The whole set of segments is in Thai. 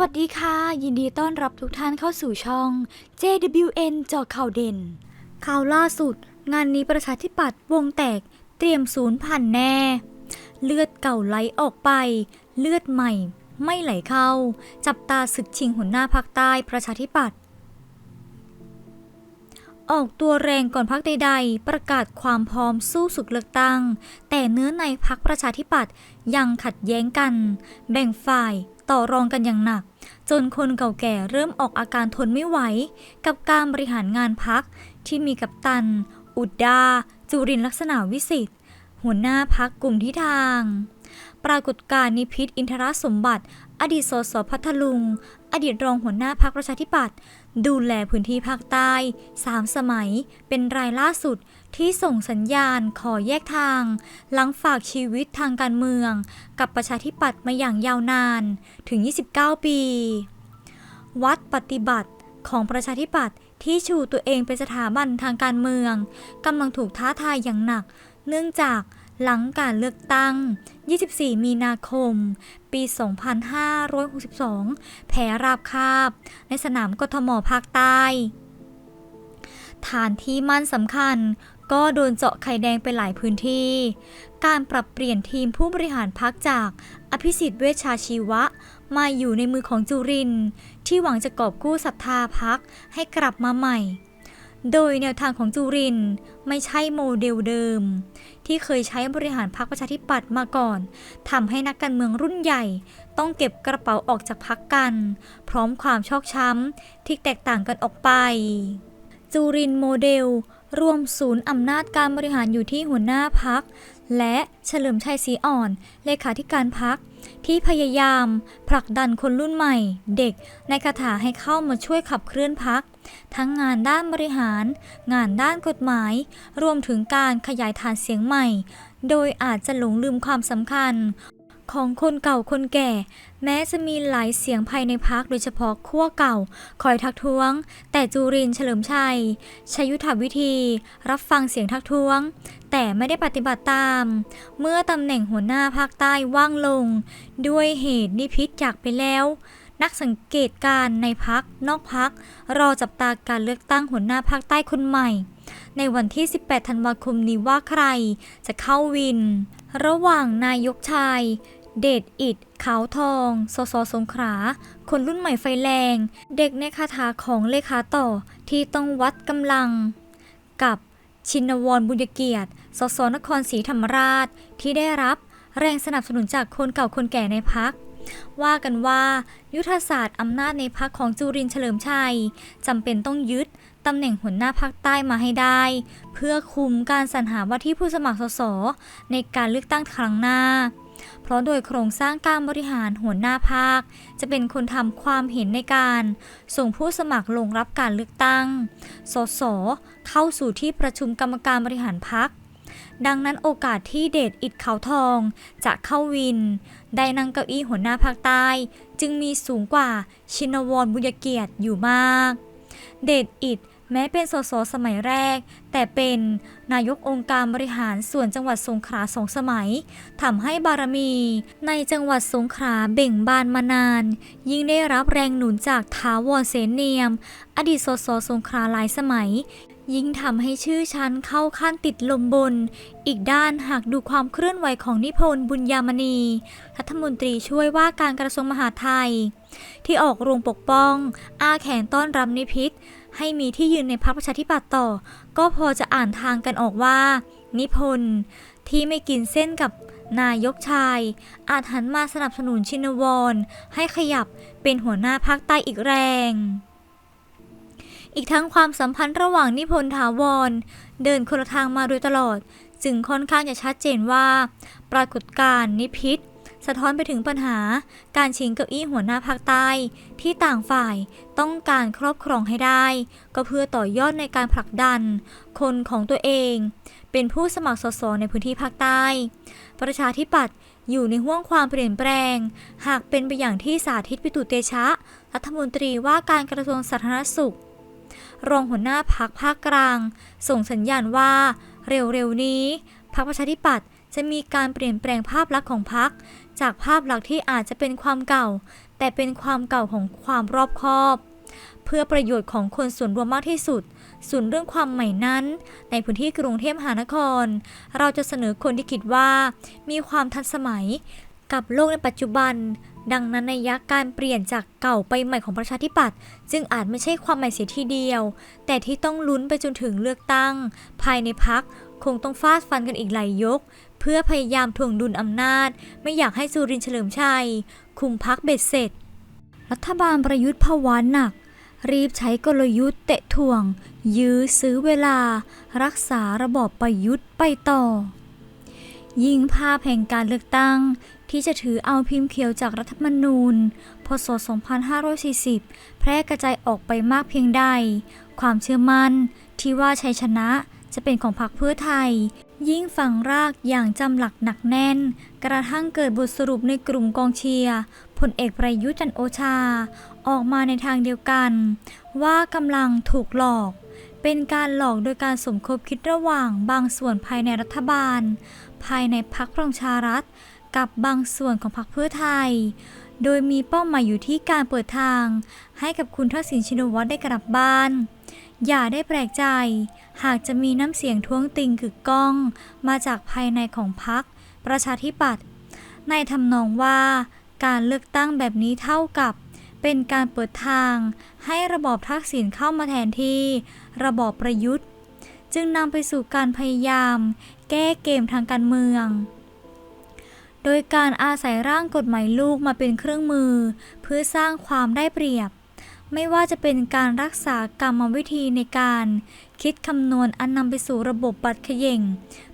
วัสดีค่ะ ยินดีต้อนรับทุกท่านเข้าสู่ช่อง JWN จอข่าวเด่น ข่าวล่าสุด งานนี้ประชาธิปัตย์วงแตกเตรียมศูนย์พันแน่ เลือดเก่าไหลออกไป เลือดใหม่ ไม่ไหลเข้า จับตาศึกชิงหัวหน้าภาคใต้ประชาธิปัตย์ออกตัวแรงก่อนพักใดๆ ประกาศความพร้อมสู้ศึกเลือกตั้ง แต่เนื้อในพักประชาธิปัตย์ยังขัดแย้งกัน แบ่งฝ่ายต่อรองกันอย่างหนัก จนคนเก่าแก่เริ่มออกอาการทนไม่ไหว กับการบริหารงานพักที่มีกัปตัน อุดดา จุรินลักษณะวิสิทธิ์ หัวหน้าพักกลุ่มทิทาง ปรากฏการณ์นิพิษอินทรสมบัติ อดีตสสพัทลุง อดีตรองหัวหน้าพักประชาธิปัตย์ ดูแลพื้นที่ภาคใต้สามสมัย เป็นรายล่าสุดที่ส่งสัญญาณขอแยกทาง หลังฝากชีวิตทางการเมือง กับประชาธิปัตย์มาอย่างยาวนานถึง 29 ปี วัดปฏิบัติของประชาธิปัตย์ที่ชูตัวเองเป็นสถาบันทางการเมืองกำลังถูกท้าทายอย่างหนัก เนื่องจาก หลังการเลือกตั้ง 24 มีนาคม ปี 2562แพ้ราบคาบ ในสนามกทมภาคใต้ ฐานที่มั่นสำคัญก็โดนเจาะไข่แดงไปหลายพื้นที่ การปรับเปลี่ยนทีมผู้บริหารพักจากอภิสิทธิ์เวชชาชีวะ มาอยู่ในมือของจุรินที่หวังจะกอบกู้ศรัทธาพักให้กลับมาใหม่ โดยแนวทางของจุรินไม่ใช่โมเดลเดิม ที่เคยใช้บริหารพรรคประชาธิปัตย์มาก่อนทำให้นักการเมืองรุ่นใหญ่ ต้องเก็บกระเป๋าออกจากพรรคกัน พร้อมความชอกช้ำที่แตกต่างกันออกไปจูรินโมเดลรวมศูนย์อำนาจการบริหารอยู่ที่หัวหน้าพัก และเฉลิมชัยศรีอ่อน เลขาธิการพัก ที่พยายามผลักดันคนรุ่นใหม่ เด็กในคาถาให้เข้ามาช่วยขับเคลื่อนพัก ทั้งงานด้านบริหาร งานด้านกฎหมาย รวมถึงการขยายฐานเสียงใหม่ โดยอาจจะหลงลืมความสำคัญ ของคนเก่าคนแก่ แม้จะมีหลายเสียงภายในพักโดยเฉพาะขั้วเก่า คอยทักท้วง แต่จูรินเฉลิมชัยใช้ยุทธวิธี รับฟังเสียงทักท้วง แต่ไม่ได้ปฏิบัติตาม เมื่อตำแหน่งหัวหน้าภาคใต้ว่างลง ด้วยเหตุนิพิษจากไปแล้ว นักสังเกตการณ์ในพักนอกพัก รอจับตาการเลือกตั้งหัวหน้าภาคใต้คนใหม่ ในวันที่ 18 ธันวาคมนี้ว่าใครจะเข้าวิน ระหว่างนายกชาย เดชอิดขาวทอง สสสงขลาคนรุ่นใหม่ไฟแรง เด็กในคาถาของเลขาต่อที่ต้องวัดกำลัง กับชินวรบุญเกียรติ สสนครศรีธรรมราชที่ได้รับแรงสนับสนุนจากคนเก่าคนแก่ในพัก ว่ากันว่า ยุทธศาสตร์อำนาจในพักของจุรินเฉลิมชัยจำเป็นต้องยึดตำแหน่งหัวหน้าพักใต้มาให้ได้ เพื่อคุมการสรรหาว่าที่ผู้สมัครสสในการเลือกตั้งครั้งหน้า เพราะโดยโครงสร้างการบริหารหัวหน้าภาค จะเป็นคนทำความเห็นในการ ส่งผู้สมัครลงรับการเลือกตั้ง สส เข้าสู่ที่ประชุมกรรมการบริหารพัก ดังนั้นโอกาสที่เดชอิดเขาทอง จะเข้าวิน ได้นั่งเก้าอี้หัวหน้าภาคใต้ จึงมีสูงกว่าชินวรบุญเกียรติอยู่มาก เดชอิด แม้เป็นสสสมัยแรก แต่เป็นนายกองค์การบริหารส่วนจังหวัดสงขลาสองสมัยทำให้บารมี ในจังหวัดสงขลาเบ่งบานมานาน ยิ่งได้รับแรงหนุนจากท้าวรเสนเนียม อดีตสสสงขลาหลายสมัย ยิ่งทำให้ชื่อชั้นเข้าขั้นติดลมบน อีกด้านหากดูความเคลื่อนไหวของนิพนธ์บุญยามณี รัฐมนตรีช่วยว่าการกระทรวงมหาดไทย ที่ออกโรงปกป้อง อาแขนต้อนรับนิพิษ ให้มีที่ยืนในพรรคประชาธิปัตย์ต่อ ก็พอจะอ่านทางกันออกว่า นิพนธ์ที่ไม่กินเส้นกับนายกชาย อาจหันมาสนับสนุนชินวร ให้ขยับเป็นหัวหน้าภาคใต้อีกแรง อีกทั้งความสัมพันธ์ระหว่างนิพนธ์ถาวร เดินคนละทางมาโดยตลอด จึงค่อนข้างจะชัดเจนว่า ปรากฏการณ์นิพิษ สะท้อนไปถึงปัญหาการชิงเก้าอี้หัวหน้าภาคใต้ ที่ต่างฝ่ายต้องการครอบครองให้ได้ ก็เพื่อต่อยอดในการผลักดัน คนของตัวเอง เป็นผู้สมัครสสในพื้นที่ภาคใต้ ประชาธิปัตย์อยู่ในห่วงความเปลี่ยนแปลง หากเป็นไปอย่างที่สาธิตปิตุเตชะ รัฐมนตรีว่าการกระทรวงสาธารณสุข รองหัวหน้าพักภาคกลาง ส่งสัญญาณว่า เร็วๆนี้พรรคประชาธิปัตย์จะมีการเปลี่ยนแปลงภาพลักษณ์ของพรรค จากภาพลักษณ์ที่อาจจะเป็นความเก่า แต่เป็นความเก่าของความรอบคอบ เพื่อประโยชน์ของคนส่วนรวมมากที่สุดส่วนเรื่องความใหม่นั้น ในพื้นที่กรุงเทพมหานคร เราจะเสนอคนที่คิดว่า มีความทันสมัยกับโลกในปัจจุบัน ดังนั้นในยะการเปลี่ยนจากเก่าไปใหม่ของประชาธิปัตย์จึงอาจไม่ใช่ความใหม่เสียทีเดียว แต่ที่ต้องลุ้นไปจนถึงเลือกตั้ง ภายในพักคงต้องฟาดฟันกันอีกหลายยก เพื่อพยายามทวงดุลอำนาจ ไม่อยากให้สุรินเฉลิมชัย คุมพักเบ็ดเสร็จ รัฐบาลประยุทธ์ภาวะหนัก รีบใช้กลยุทธ์เตะถ่วง ยื้อซื้อเวลา รักษาระบอบประยุทธ์ไปต่อ ยิ่งภาพแห่งการเลือกตั้งที่จะถือเอาพิมพ์เขียวจากรัฐธรรมนูญ พศ 2540 แพร่กระจายออกไปมากเพียงใด ความเชื่อมั่นที่ว่าชัยชนะจะเป็นของพรรคเพื่อไทย ยิ่งฝังรากอย่างจำหลักหนักแน่น กระทั่งเกิดบทสรุปในกลุ่มกองเชียร์พลเอกประยุทธ์จันโอชา ออกมาในทางเดียวกัน ว่ากำลังถูกหลอก เป็นการหลอกโดยการสมคบคิดระหว่างบางส่วนภายในรัฐบาล ภายในพรรคพลังชารัฐ กับบางส่วนของพรรคเพื่อไทย โดยมีเป้าหมายอยู่ที่การเปิดทาง ให้กับคุณทักษิณชินวัตรได้กลับบ้าน อย่าได้แปลกใจ หากจะมีน้ำเสียงท้วงติงกึกก้อง มาจากภายในของพรรคประชาธิปัตย์ในทำนองว่า การเลือกตั้งแบบนี้เท่ากับ เป็นการเปิดทางให้ระบอบทักษิณเข้ามาแทนที่ ระบอบประยุทธ์ จึงนำไปสู่การพยายาม แก้เกมทางการเมือง โดยการอาศัยร่างกฎหมายลูกมาเป็นเครื่องมือ เพื่อสร้างความได้เปรียบไม่ว่าจะเป็นการรักษากรรมวิธีในการ คิดคำนวณอันนำไปสู่ระบบบัตรเขย่ง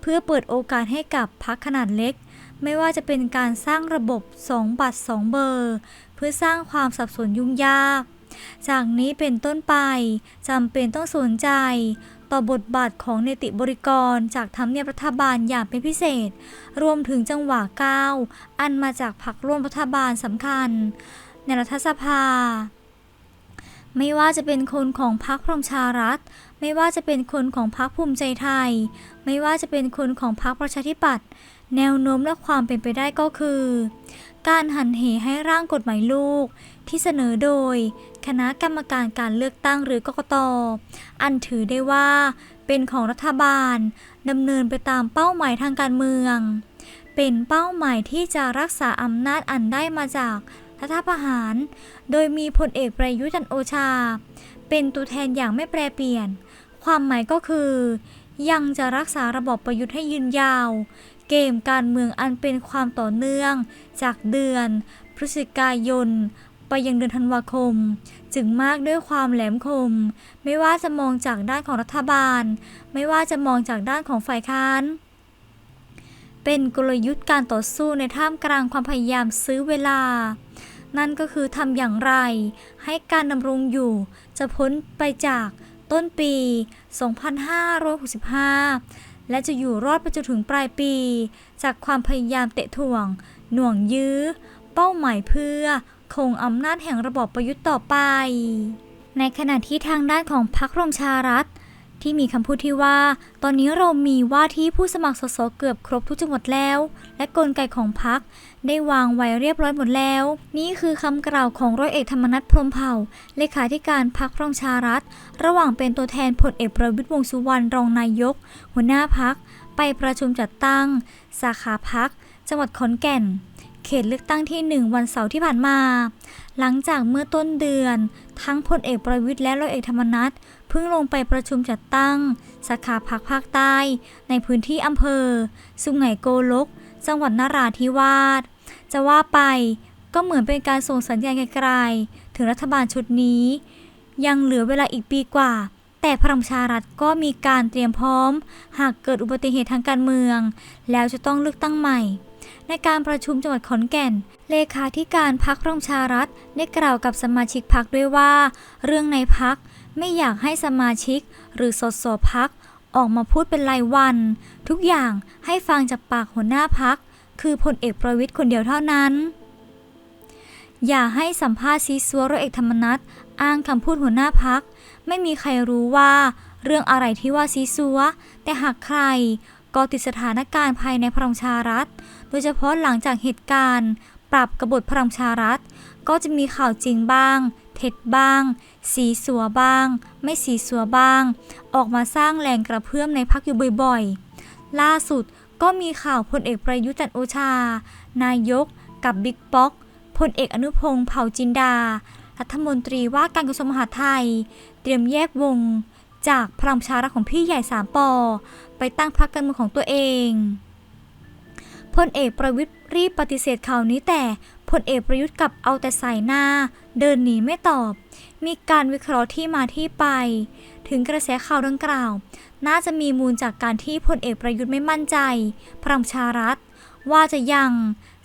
เพื่อเปิดโอกาสให้กับพรรคขนาดเล็ก ไม่ว่าจะเป็นการสร้างระบบ 2 บัตร 2 เบอร์ เพื่อสร้างความสับสนยุ่งยาก จากนี้เป็นต้นไปจำเป็นต้องสนใจ ต่อบทบาทของเนติบริกรจากทำเนียบรัฐบาลอย่างเป็นพิเศษ รวมถึงจังหวะก้าวอันมาจากพรรคร่วมรัฐบาลสำคัญ ในรัฐสภา ไม่ว่าจะเป็นคนของพรรคพลังชารัฐ ไม่ว่าจะเป็นคนของพรรคภูมิใจไทย ไม่ว่าจะเป็นคนของพรรคประชาธิปัตย์แนวโน้มและความเป็นไปได้ก็คือ การหันเหให้ร่างกฎหมายลูก ที่เสนอโดย คณะกรรมการการเลือกตั้งหรือกกตอันถือได้ว่า เป็นของรัฐบาลดำเนินไปตามเป้าหมายทางการเมือง เป็นเป้าหมายที่จะรักษาอำนาจอันได้มาจาก รัฐประหาร โดยมีพลเอกประยุทธ์จันโอชา เป็นตัวแทนอย่างไม่แปรเปลี่ยน ความหมายก็คือ ยังจะรักษาระบอบประยุทธ์ให้ยืนยาว เกมการเมืองอันเป็นความต่อเนื่อง จากเดือน พฤศจิกายน ไปยังเดือนธันวาคม จึงมากด้วยความแหลมคม ไม่ว่าจะมองจากด้านของรัฐบาล ไม่ว่าจะมองจากด้านของฝ่ายค้านเป็นกลยุทธ์การต่อสู้ในท่ามกลางความพยายามซื้อเวลา นั่นก็คือทำอย่างไร ให้การดำรงอยู่ จะพ้นไปจากต้นปี 2565 และจะอยู่รอดไปจนถึงปลายปี จากความพยายามเตะถ่วง หน่วงยื้อ เป้าหมายเพื่อ คงอำนาจแห่งระบอบประยุทธ์ต่อไป ในขณะที่ทางด้านของพรรครมชารัฐที่มีคำพูดที่ว่า ตอนนี้เรามีว่าที่ผู้สมัครสสเกือบครบทุกจังหวัดแล้ว และกลไกของพรรค ได้วางไว้เรียบร้อยหมดแล้ว นี่คือคำกล่าวของร้อยเอกธรรมนัฐพรมเผ่า เลขาธิการพรรคพลังชารัฐ ระหว่างเป็นตัวแทนพลเอกประวิตรวงสุวรรณรองนายก หัวหน้าพัก ไปประชุมจัดตั้ง สาขาพัก จังหวัดขอนแก่น เขตเลือกตั้งที่ 1 วันเสาร์ที่ผ่านมา หลังจากเมื่อต้นเดือน ทั้งพลเอกประวิตรและร้อยเอกธรรมนัฐเพิ่งลงไปประชุมจัดตั้ง สาขาพักภาคใต้ ในพื้นที่อำเภอ สุไหงโกลก จังหวัดนราธิวาส จะว่าไปก็เหมือนเป็นการส่งสัญญาณไกลๆถึงรัฐบาลชุดนี้ ยังเหลือเวลาอีกปีกว่า แต่พลังชารัฐก็มีการเตรียมพร้อม หากเกิดอุบัติเหตุทางการเมือง แล้วจะต้องเลือกตั้งใหม่ ในการประชุมจังหวัดขอนแก่น เลขาธิการพักพลังชารัฐได้กล่าวกับสมาชิกพักด้วยว่า เรื่องในพักไม่อยากให้สมาชิก หรือสสพักออกมาพูดเป็นรายวัน ทุกอย่างให้ฟังจากปากหัวหน้าพัก คือพลเอกประวิตยคนเดียวเท่านั้น อย่าให้สัมภาษณ์ซีซัวร้อยเอกธรรมนัฐอ้างคำพูดหัวหน้าพัก ไม่มีใครรู้ว่าเรื่องอะไรที่ว่าซีซัว แต่หากใครก็ติดสถานการณ์ภายในพลังชารัฐ โดยเฉพาะหลังจากเหตุการณ์ ปรับกบฏพลังชารัฐ ก็จะมีข่าวจริงบ้าง เท็จบ้าง สีสัวบ้าง ไม่สีสัวบ้าง ออกมาสร้างแรงกระเพื่อมในพักอยู่บ่อยๆ ล่าสุด ก็มีข่าวพลเอกประยุทธ์จันโอชา นายก กับบิ๊กป๊อกพลเอกอนุพงศ์เผ่าจินดา รัฐมนตรีว่าการกระทรวงมหาดไทย เตรียมแยกวง จากพลังประชารัฐของพี่ใหญ่สามปอ ไปตั้งพรรคการเมืองของตัวเองพลเอกประวิตรรีบปฏิเสธข่าวนี้แต่ พลเอกประยุทธ์กลับเอาแต่ใส่หน้า เดินหนีไม่ตอบ มีการวิเคราะห์ที่มาที่ไป ถึงกระแสข่าวดังกล่าว น่าจะมีมูลจากการที่พลเอกประยุทธ์ไม่มั่นใจ พลังประชารัฐ ว่าจะยัง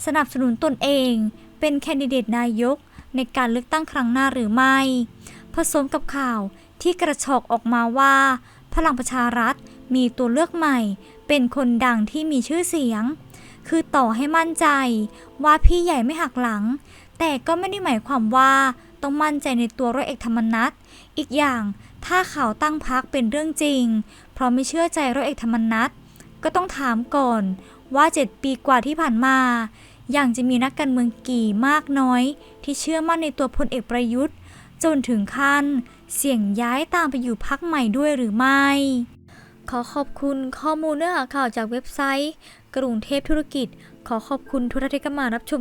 สนับสนุนตนเอง เป็นแคนดิเดตนายกในการเลือกตั้งครั้งหน้าหรือไม่ ผสมกับข่าวที่กระชอกออกมาว่า พลังประชารัฐมีตัวเลือกใหม่ เป็นคนดังที่มีชื่อเสียง คือต่อให้มั่นใจ ว่าพี่ใหญ่ไม่หักหลัง แต่ก็ไม่ได้หมายความว่าต้องมั่นใจในตัวร้อยเอกธรรมนัฐอีกอย่างถ้าข่าวตั้งพักเป็นเรื่องจริง เพราะไม่เชื่อใจร้อยเอกธรรมนัฐก็ต้องถามก่อนว่า 7 ปีกว่าที่ผ่านมายังจะมีนักการเมืองกี่มากน้อย ที่เชื่อมั่นในตัวพลเอกประยุทธ์ จนถึงขั้น เสี่ยงย้ายตามไปอยู่พักใหม่ด้วยหรือไม่ ขอขอบคุณข้อมูลเนื้อหาข่าวจากเว็บไซต์ กรุงเทพธุรกิจ ขอขอบคุณทุกท่านที่เข้ามารับชม